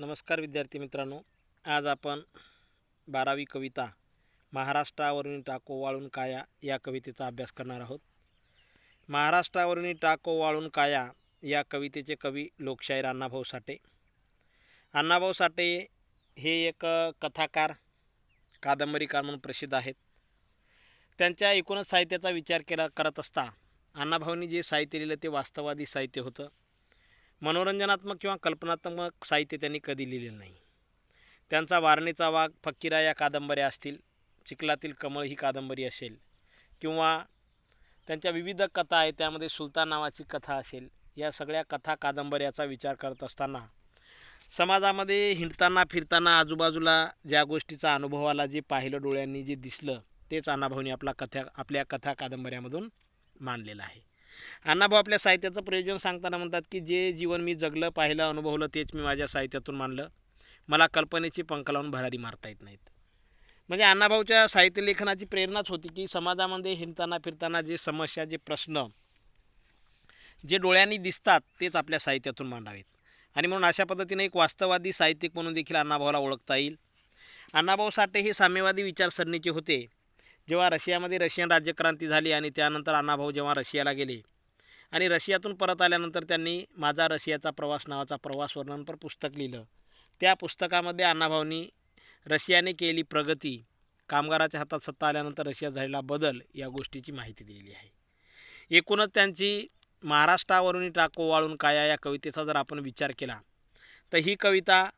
नमस्कार विद्यार्थी मित्रांनो. आज आपण बारावी कविता महाराष्ट्रावरून टाको वाळून काया या कवितेचा अभ्यास करणार आहोत. महाराष्ट्रावरून टाको वाळून काया या कवितेचे कवी लोकशाहीर अण्णाभाऊ साठे. अण्णाभाऊ साठे हे एक कथाकार कादंबरीकार म्हणून प्रसिद्ध आहेत. त्यांच्या एकूणच साहित्याचा विचार केला करत असता अण्णाभाऊंनी जे साहित्य लिहिलं ते वास्तववादी साहित्य होतं. मनोरंजनात्मक किंवा कल्पनात्मक साहित्य त्यांनी कधी लिहिलेलं नाही. त्यांचा वारणीचा वाघ फकीरा या कादंबऱ्या असतील चिखलातील कमळ ही कादंबरी असेल किंवा त्यांच्या विविध कथा आहेत त्यामध्ये सुलतान नावाची कथा असेल या सगळ्या कथा कादंबऱ्याचा विचार करत असताना समाजामध्ये हिंडताना फिरताना आजूबाजूला ज्या गोष्टीचा अनुभव आला जे पाहिलं डोळ्यांनी जे दिसलं तेच अनाभवनी आपला कथा आपल्या कथा कादंबऱ्यामधून मानलेलं आहे. अण्णाभाऊ आपल्या साहित्याचं प्रयोजन सांगताना म्हणतात की जे जीवन मी जगलं पाहिलं अनुभवलं तेच मी माझ्या साहित्यातून मानलं मला कल्पनेची पंख लावून भरारी मारता येत नाहीत. म्हणजे अण्णाभाऊच्या साहित्य लेखनाची प्रेरणाच होती की समाजामध्ये हिंडताना फिरताना जे समस्या जे प्रश्न जे डोळ्यांनी दिसतात तेच आपल्या साहित्यातून मांडावेत. आणि म्हणून अशा पद्धतीने एक वास्तववादी साहित्यिक म्हणून देखील अण्णाभाऊला ओळखता येईल. अण्णाभाऊ साठे हे साम्यवादी विचारसरणीचे होते. जेव्हा रशियामध्ये रशियन राज्यक्रांती झाली आणि त्यानंतर अण्णाभाऊ जेव्हा रशियाला गेले आणि रशियातून परत आल्यानंतर त्यांनी माझा रशियाचा प्रवास नावाचा प्रवास वर्णनपर पुस्तक लिहिलं. त्या पुस्तकामध्ये अण्णाभाऊंनी रशियाने केलेली प्रगती कामगाराच्या हातात सत्ता आल्यानंतर रशिया झालेला बदल या गोष्टीची माहिती दिलेली आहे. एकूणच त्यांची महाराष्ट्रावरून टाको वाळून काया या कवितेचा जर आपण विचार केला तर ही कविता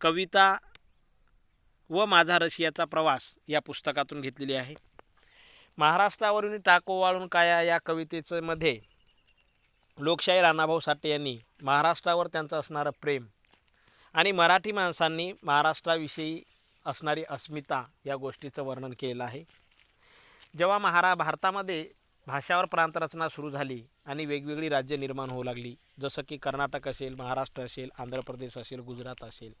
कविता व माझा रशियाचा प्रवास या पुस्तकातून घेतलेली आहे. महाराष्ट्रावरून टाको वाळून काया या कवितेचं मध्ये लोकशाही राणाभाऊ साठे यांनी महाराष्ट्रावर त्यांचं असणारं प्रेम आणि मराठी माणसांनी महाराष्ट्राविषयी असणारी अस्मिता या गोष्टीचं वर्णन केलेलं आहे. जेव्हा महारा भारतामध्ये भाषावर प्रांतरचना सुरू झाली आणि वेगवेगळी राज्य निर्माण होऊ लागली जसं की कर्नाटक असेल महाराष्ट्र असेल आंध्र प्रदेश असेल गुजरात असेल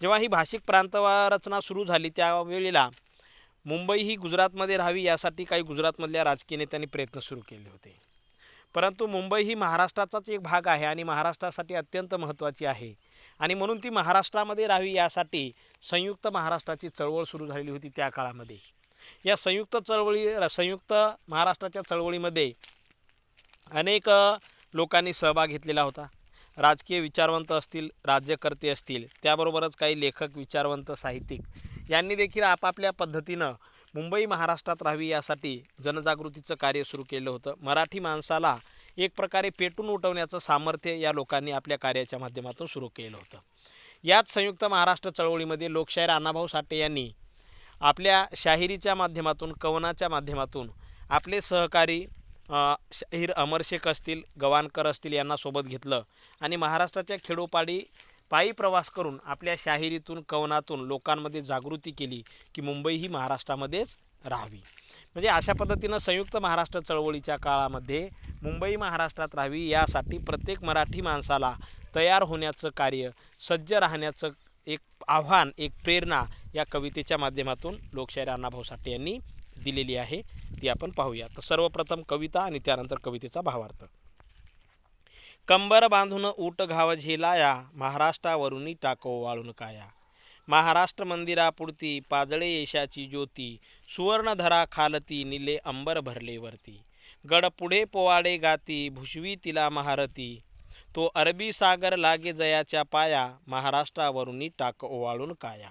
जेव्हा ही भाषिक प्रांतरचना सुरू झाली त्यावेळेला मुंबई ही गुजरातमध्ये राहावी यासाठी काही गुजरातमधल्या राजकीय नेत्यांनी प्रयत्न सुरू केले होते. परंतु मुंबई ही महाराष्ट्राचाच एक भाग आहे आणि महाराष्ट्रासाठी अत्यंत महत्त्वाची आहे. आणि म्हणून ती महाराष्ट्रामध्ये राहावी यासाठी संयुक्त महाराष्ट्राची चळवळ सुरू झालेली होती त्या काळामध्ये. या संयुक्त चळवळी संयुक्त महाराष्ट्राच्या चळवळीमध्ये अनेक लोकांनी सहभाग घेतलेला होता. राजकीय विचारवंत असतील राज्यकर्ते असतील त्याबरोबरच काही लेखक विचारवंत साहित्यिक यांनी देखील आपापल्या पद्धतीनं मुंबई महाराष्ट्रात राहावी यासाठी जनजागृतीचं कार्य सुरू केलं होतं. मराठी माणसाला एक प्रकारे पेटून उठवण्याचं सामर्थ्य या लोकांनी आपल्या कार्याच्या माध्यमातून सुरू केलं होतं. याच संयुक्त महाराष्ट्र चळवळीमध्ये लोकशाहीर अण्णाभाऊ साठे यांनी आपल्या शाहिरीच्या माध्यमातून कवनाच्या माध्यमातून आपले सहकारी शाहीर अमर शेख असतील गवाणकर असतील यांना सोबत घेतलं. आणि महाराष्ट्राच्या खेडोपाडी पायी प्रवास करून आपल्या शाहिरीतून कवनातून लोकांमध्ये जागृती केली की मुंबई ही महाराष्ट्रामध्येच राहावी. म्हणजे अशा पद्धतीनं संयुक्त महाराष्ट्र चळवळीच्या काळामध्ये मुंबई महाराष्ट्रात राहावी यासाठी प्रत्येक मराठी माणसाला तयार होण्याचं कार्य सज्ज राहण्याचं एक आव्हान एक प्रेरणा या कवितेच्या माध्यमातून लोकशाहीर अण्णाभाऊ साठे यांनी दिलेली आहे ती आपण पाहूया. तर सर्वप्रथम कविता आणि त्यानंतर कवितेचा भावार्थ. कंबर बांधून ऊट घाव झेलाया महाराष्ट्रावरूनी टाको वाळून काया. महाराष्ट्र मंदिरापुरती पाजळे येशाची ज्योती सुवर्णधरा खालती निले अंबर भरले वरती. गड पुढे पोवाडे गाती भुशवी तिला महारती. तो अरबी सागर लागे जयाच्या पाया महाराष्ट्रावरूनी टाक ओवाळून काया.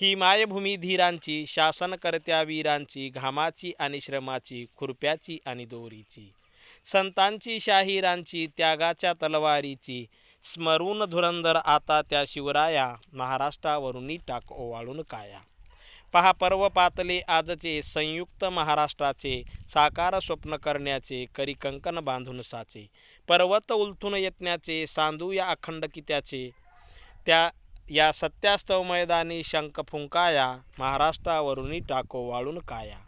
ही मायभूमी धीरांची शासनकर्त्या वीरांची घामाची आणि श्रमाची खुरप्याची आणि दोरीची. संतांची शाहिरांची त्यागाच्या तलवारीची. स्मरून धुरंधर आता त्या शिवराया महाराष्ट्रावरूनही टाक ओवाळून काया. पहा पर्व पातले आजचे संयुक्त महाराष्ट्राचे साकार स्वप्न करण्याचे करी कंकण बांधून साचे. पर्वत उलथून येतण्याचे सांदू या अखंड कित्याचे. त्या या सत्यास्तव मैदानी शंख फुंकाया महाराष्ट्रावरूनही टाको वाळून काया.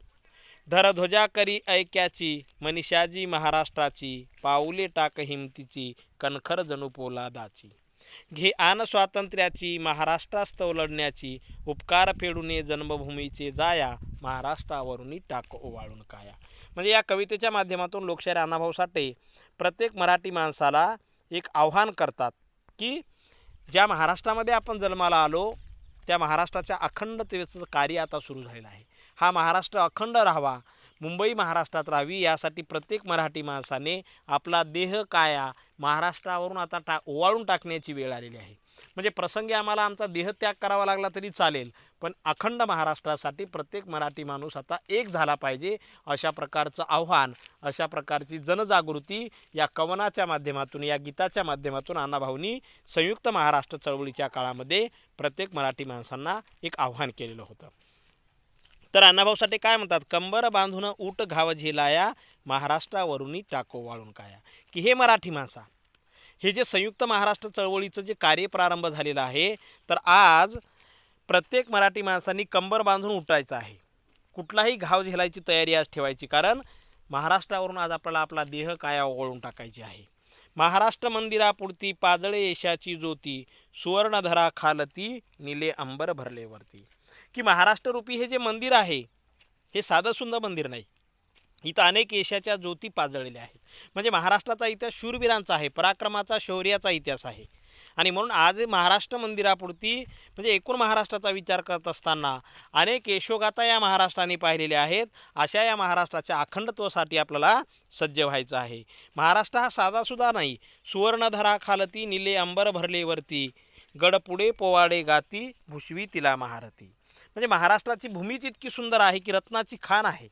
धरध्वजा करी ऐक्याची मनीषाजी महाराष्ट्राची पाऊले टाक हिमतीची कणखर जणू पोलादाची. घे आन स्वातंत्र्याची महाराष्ट्रास्तव लढण्याची उपकार फेडूने जन्मभूमीचे जाया महाराष्ट्रावरूनही टाक ओवाळून काया. म्हणजे या कवितेच्या माध्यमातून लोकशाहीर अण्णाभाऊ साठे प्रत्येक मराठी माणसाला एक आव्हान करतात की ज्या महाराष्ट्रामध्ये आपण जन्माला आलो त्या महाराष्ट्राच्या अखंडतेचं कार्य आता सुरू झालेलं आहे. हा महाराष्ट्र अखंड राहावा मुंबई महाराष्ट्रात राहावी यासाठी प्रत्येक मराठी माणसाने आपला देह काया महाराष्ट्रावरून आता टा ओवाळून टाकण्याची वेळ आलेली आहे. म्हणजे प्रसंगी आम्हाला आमचा देहत्याग करावा लागला तरी चालेल. पण अखंड महाराष्ट्रासाठी प्रत्येक मराठी माणूस आता एक झाला पाहिजे अशा प्रकारचं आव्हान अशा प्रकारची जनजागृती या कवनाच्या माध्यमातून या गीताच्या माध्यमातून अण्णाभाऊंनी संयुक्त महाराष्ट्र चळवळीच्या काळामध्ये प्रत्येक मराठी माणसांना एक आव्हान केलेलं होतं. तर अण्णाभाऊसाठी काय म्हणतात? कंबर बांधून ऊट घाव झेलाया महाराष्ट्रावरूनही टाको वाळून काया. की हे मराठी माणसा हे जे संयुक्त महाराष्ट्र चळवळीचं जे कार्य प्रारंभ झालेलं आहे तर आज प्रत्येक मराठी माणसांनी कंबर बांधून उठायचं आहे. कुठलाही घाव झेलायची तयारी आज ठेवायची कारण महाराष्ट्रावरून आज आपल्याला आपला देह काया ओळून टाकायची आहे. महाराष्ट्र मंदिरापुरती पाजळे यशाची ज्योती सुवर्णधरा खालती निले अंबर भरले वरती की महाराष्ट्ररूपी हे जे मंदिर आहे हे साधं सुंदर मंदिर नाही. इथं अनेक यशाच्या ज्योती पाजळलेल्या आहेत. म्हणजे महाराष्ट्राचा इतिहास शूरवीरांचा आहे पराक्रमाचा शौर्याचा इतिहास आहे. आणि म्हणून आज महाराष्ट्र मंदिरापुरती म्हणजे एकूण महाराष्ट्राचा विचार करत असताना अनेक यशोगाथा या महाराष्ट्राने पाहिलेल्या आहेत. अशा या महाराष्ट्राच्या अखंडत्वासाठी आपल्याला सज्ज व्हायचं आहे. महाराष्ट्र हा साधासुद्धा नाही सुवर्णधरा खालती निले अंबर भरले वरती पोवाडे गाती भुशवी तिला महारथी म्हणजे महाराष्ट्राची भूमीच इतकी सुंदर आहे की रत्नाची खाण आहे.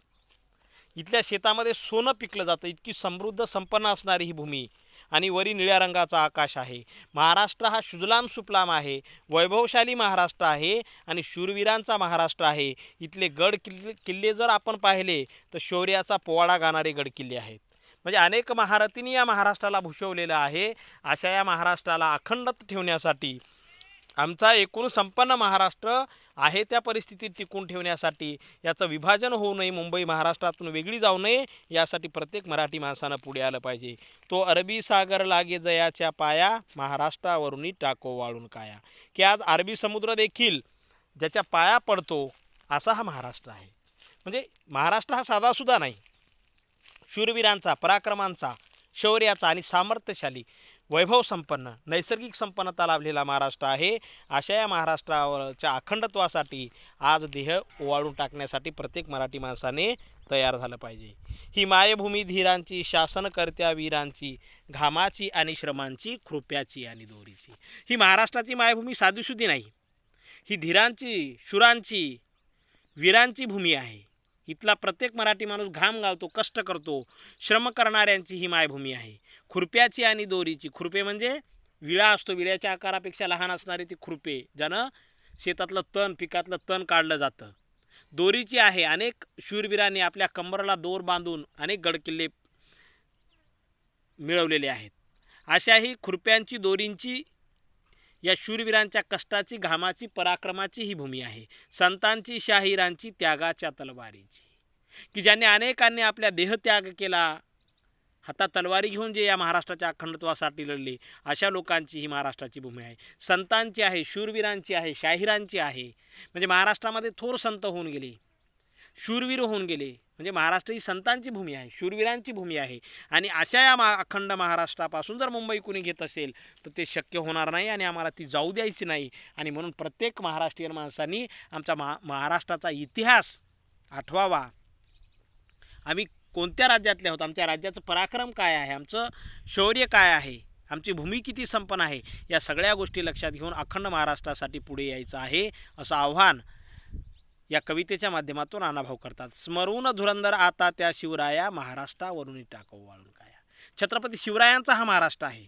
इथल्या शेतामध्ये सोनं पिकलं जातं. इतकी समृद्ध संपन्न असणारी ही भूमी आणि वरी निळ्या रंगाचा आकाश आहे. महाराष्ट्र हा शुजलाम सुपलाम आहे. वैभवशाली महाराष्ट्र आहे आणि शूरवीरांचा महाराष्ट्र आहे. इथले गड किल्ले किल्ले जर आपण पाहिले तर शौर्याचा पोवाडा गाणारे गड किल्ले आहेत. म्हणजे अनेक महारथींनी या महाराष्ट्राला भूषवलेलं आहे. अशा या महाराष्ट्राला अखंडत ठेवण्यासाठी आमचा एकूण संपन्न महाराष्ट्र आहे त्या परिस्थितीत टिकून ठेवण्यासाठी. याचं विभाजन होऊ नये मुंबई महाराष्ट्रातून वेगळी जाऊ नये यासाठी प्रत्येक मराठी माणसानं पुढे आलं पाहिजे. तो अरबी सागर लागे जयाच्या पाया महाराष्ट्रावरूनही टाको वाळून काया. की आज अरबी समुद्र देखील ज्याच्या पाया पडतो असा हा महाराष्ट्र आहे. म्हणजे महाराष्ट्र हा साधासुद्धा नाही. शूरवीरांचा पराक्रमांचा शौर्याचा आणि सामर्थ्यशाली. वैभव संपन्न नैसर्गिक संपन्नता लाभलेला महाराष्ट्र आहे. अशा या महाराष्ट्रावरच्या अखंडत्वासाठी आज देह ओवाळून टाकण्यासाठी प्रत्येक मराठी माणसाने तयार झालं पाहिजे. ही मायभूमी धीरांची शासनकर्त्या वीरांची घामाची आणि श्रमांची कृप्याची आणि दोरीची. ही महाराष्ट्राची मायभूमी साधीसुधी नाही. ही धीरांची शुरांची वीरांची भूमी आहे. इथला प्रत्येक मराठी माणूस घाम गावतो कष्ट करतो. श्रम करणाऱ्यांची ही मायभूमी आहे. खुरप्याची आणि दोरीची. खुरपे म्हणजे विळा असतो. विळ्याच्या आकारापेक्षा लहान असणारी ती खुरपे ज्यानं शेतातलं तण पिकातलं तण काढलं जातं. दोरीची आहे. अनेक शूरवीरांनी आपल्या कंबरला दोर बांधून अनेक गडकिल्ले मिळवलेले आहेत. अशा ही खुरप्यांची दोरींची या शूरवीरांच्या कष्टाची घामाची पराक्रमाची ही भूमी आहे. संतांची शाहिरांची त्यागाच्या तलवारीची. की ज्यांनी अनेकांनी आपल्या देहत्याग केला हातात तलवारी घेऊन जे या महाराष्ट्राच्या अखंडत्वासाठी लढले अशा लोकांची ही महाराष्ट्राची भूमी आहे. संतांची आहे शूरवीरांची आहे शाहिरांची आहे. म्हणजे महाराष्ट्रामध्ये थोर संत होऊन गेले. शूरवीर होऊन गेले. म्हणजे महाराष्ट्र ही संतांची भूमी आहे शूरवीरांची भूमी आहे. आणि अशा या मा अखंड महाराष्ट्रापासून जर मुंबई कुणी घेत असेल तर ते शक्य होणार नाही आणि आम्हाला ती जाऊ द्यायची नाही. आणि म्हणून प्रत्येक महाराष्ट्रीयन माणसांनी आमचा महा महाराष्ट्राचा इतिहास आठवावा. आम्ही कोणत्या राज्यातले आहोत? आमच्या राज्याचं पराक्रम काय आहे? आमचं शौर्य काय आहे? आमची भूमी किती संपन्न आहे? या सगळ्या गोष्टी लक्षात घेऊन अखंड महाराष्ट्रासाठी पुढे यायचं आहे असं आव्हान या कवितेच्या माध्यमातून अनाभाव करतात. स्मरून धुरंधर आता त्या शिवराया महाराष्ट्रावरून टाकव वाळून काया. छत्रपती शिवरायांचा हा महाराष्ट्र आहे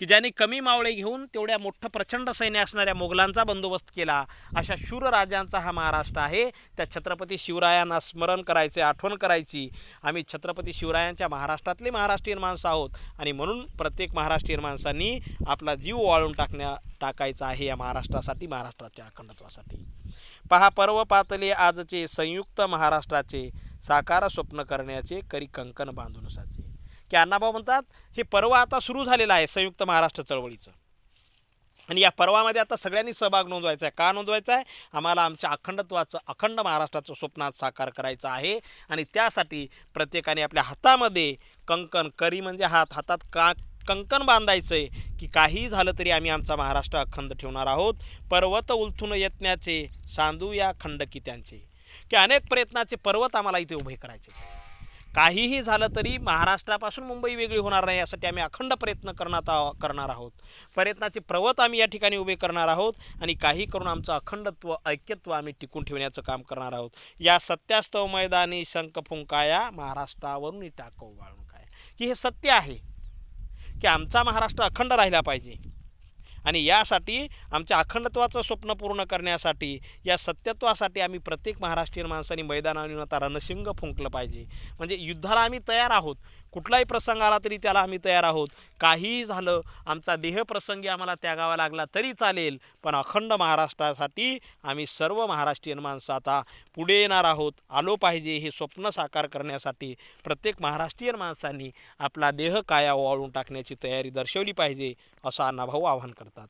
की ज्यांनी कमी मावळे घेऊन तेवढ्या मोठं प्रचंड सैन्य असणाऱ्या मोगलांचा बंदोबस्त केला अशा शूर राजांचा हा महाराष्ट्र आहे. त्या छत्रपती शिवरायांना स्मरण करायचे आठवण करायची. आम्ही छत्रपती शिवरायांच्या महाराष्ट्रातले महाराष्ट्रीयन माणसं आहोत आणि म्हणून प्रत्येक महाराष्ट्रीयन माणसांनी आपला जीव वाळून टाकण्या टाकायचा आहे या महाराष्ट्रासाठी महाराष्ट्राच्या अखंडत्वासाठी. पहा पर्व पातले आजचे संयुक्त महाराष्ट्राचे साकार स्वप्न करण्याचे करी कंकण बांधून साचे. की अण्णाभाऊ म्हणतात हे पर्व आता सुरू झालेलं आहे संयुक्त महाराष्ट्र चळवळीचं. आणि या पर्वामध्ये आता सगळ्यांनी सहभाग नोंदवायचा आहे. का नोंदवायचा आहे? आम्हाला आमच्या अखंडत्वाचं अखंड महाराष्ट्राचं स्वप्नात साकार करायचं आहे. आणि त्यासाठी प्रत्येकाने आपल्या हातामध्ये कंकण करी म्हणजे हात. हातात का कंकण बांधायचं आहे की काही झालं तरी आम्ही आमचा महाराष्ट्र अखंड ठेवणार आहोत. पर्वत उलथून यत्नाचे सांदू या खंडकी त्यांचे की अनेक प्रयत्नाचे पर्वत आम्हाला इथे उभे करायचे. काहीही झालं तरी महाराष्ट्रापासून मुंबई वेगळी होणार नाही यासाठी आम्ही अखंड प्रयत्न करणार आहो करणार आहोत. प्रयत्नाचे पर्वत आम्ही या ठिकाणी उभे करणार आहोत आणि काही करून आमचं अखंडत्व ऐक्यत्व आम्ही टिकून ठेवण्याचं काम करणार आहोत. या सत्यास्तव मैदानी शंख फुंकाया महाराष्ट्रावरून टाकव वाळून काय की हे सत्य आहे की आमचा महाराष्ट्र अखंड राहिला पाहिजे. आणि यासाठी आमच्या अखंडत्वाचं स्वप्न पूर्ण करण्यासाठी या सत्यत्वासाठी आम्ही प्रत्येक महाराष्ट्रीयन माणसांनी मैदानावर आता रणशिंग फुंकलं पाहिजे. म्हणजे युद्धाला आम्ही तयार आहोत. कुठलाही प्रसंग आला तरी त्याला आम्ही तयार आहोत. काहीही झालं आमचा देहप्रसंगी आम्हाला त्यागावा लागला तरी चालेल पण अखंड महाराष्ट्रासाठी आम्ही सर्व महाराष्ट्रीयन माणसं आता पुढे येणार आहोत. आलो पाहिजे हे स्वप्न साकार करण्यासाठी प्रत्येक महाराष्ट्रीयन माणसांनी आपला देह काया वाळून टाकण्याची तयारी दर्शवली पाहिजे असं अण्णाभाऊ आवाहन करतात.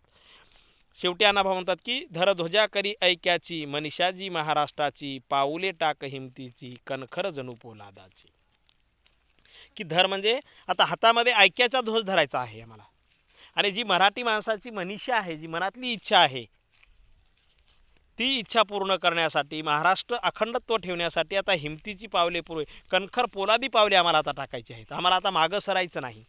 शेवटी अण्णाभाऊ म्हणतात की धरध्वजा करी ऐक्याची मनीषाजी महाराष्ट्राची पाऊले टाक हिमतीची कणखर जणू पोलादाची. की धर म्हणजे आता हातामध्ये ऐक्याचा ध्वज धरायचा आहे आम्हाला. आणि जी मराठी माणसाची मनीषा आहे जी मनातली इच्छा आहे ती इच्छा पूर्ण करण्यासाठी महाराष्ट्र अखंडत्व ठेवण्यासाठी आता हिमतीची पावले पुरे कणखर पोलादी पावले आम्हाला आता टाकायची आहेत. आम्हाला आता मागं सरायचं नाही.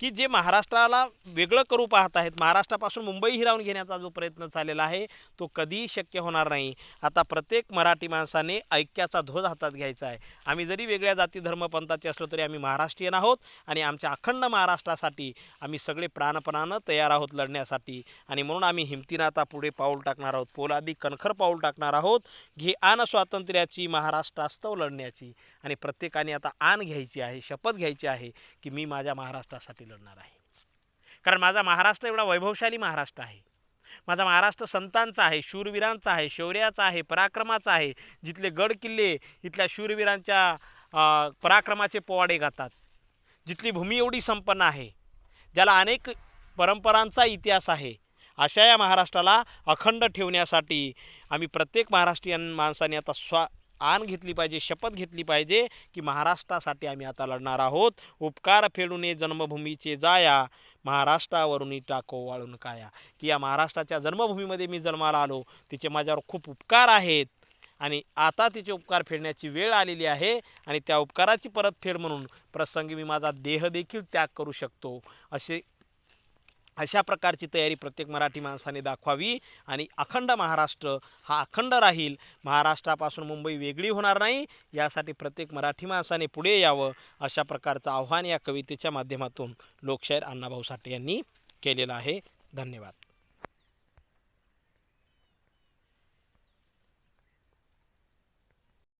की जे महाराष्ट्राला वेगळं करू पाहत आहेत. महाराष्ट्रापासून मुंबई हिरावून घेण्याचा जो प्रयत्न चाललेला आहे तो कधीही शक्य होणार नाही. आता प्रत्येक मराठी माणसाने ऐक्याचा ध्वज हातात घ्यायचा आहे. आम्ही जरी वेगळ्या जाती धर्मपंथाचे असलो तरी आम्ही महाराष्ट्रीयन आहोत आणि आमच्या अखंड महाराष्ट्रासाठी आम्ही सगळे प्राणपणानं तयार आहोत लढण्यासाठी. आणि म्हणून आम्ही हिमतीनं आता पुढे पाऊल टाकणार आहोत पोलादी कणखर पाऊल टाकणार आहोत घे आन स्वातंत्र्याची महाराष्ट्रास्तव लढण्याची. आणि प्रत्येकाने आता आण घ्यायची आहे शपथ घ्यायची आहे की मी माझ्या महाराष्ट्रासाठी लढणार आहे. कारण माझा महाराष्ट्र एवढा वैभवशाली महाराष्ट्र आहे. माझा महाराष्ट्र संतांचा आहे शूरवीरांचा आहे शौर्याचा आहे पराक्रमाचा आहे. जिथले गड किल्ले इथल्या शूरवीरांच्या पराक्रमाचे पोवाडे गातात. जिथली भूमी एवढी संपन्न आहे ज्याला अनेक परंपरांचा इतिहास आहे अशा या महाराष्ट्राला अखंड ठेवण्यासाठी आम्ही प्रत्येक महाराष्ट्रीयन माणसाने आता स्वा आण घेतली पाहिजे शपथ घेतली पाहिजे की महाराष्ट्रासाठी आम्ही आता लढणार आहोत. उपकार फेडूने जन्मभूमीचे जाया महाराष्ट्रावरून टाको वाळून काया. की या महाराष्ट्राच्या जन्मभूमीमध्ये मी जन्माला आलो तिचे माझ्यावर खूप उपकार आहेत. आणि आता तिचे उपकार फेडण्याची वेळ आलेली आहे आणि त्या उपकाराची परतफेड म्हणून प्रसंगी मी माझा देह देखील त्याग करू शकतो. असे अशा प्रकारची तयारी प्रत्येक मराठी माणसाने दाखवावी आणि अखंड महाराष्ट्र हा अखंड राहील. महाराष्ट्रापासून मुंबई वेगळी होणार नाही यासाठी प्रत्येक मराठी माणसाने पुढे यावं अशा प्रकारचं आव्हान या कवितेच्या माध्यमातून लोकशाहीर अण्णाभाऊ साठे यांनी केलेलं आहे. धन्यवाद.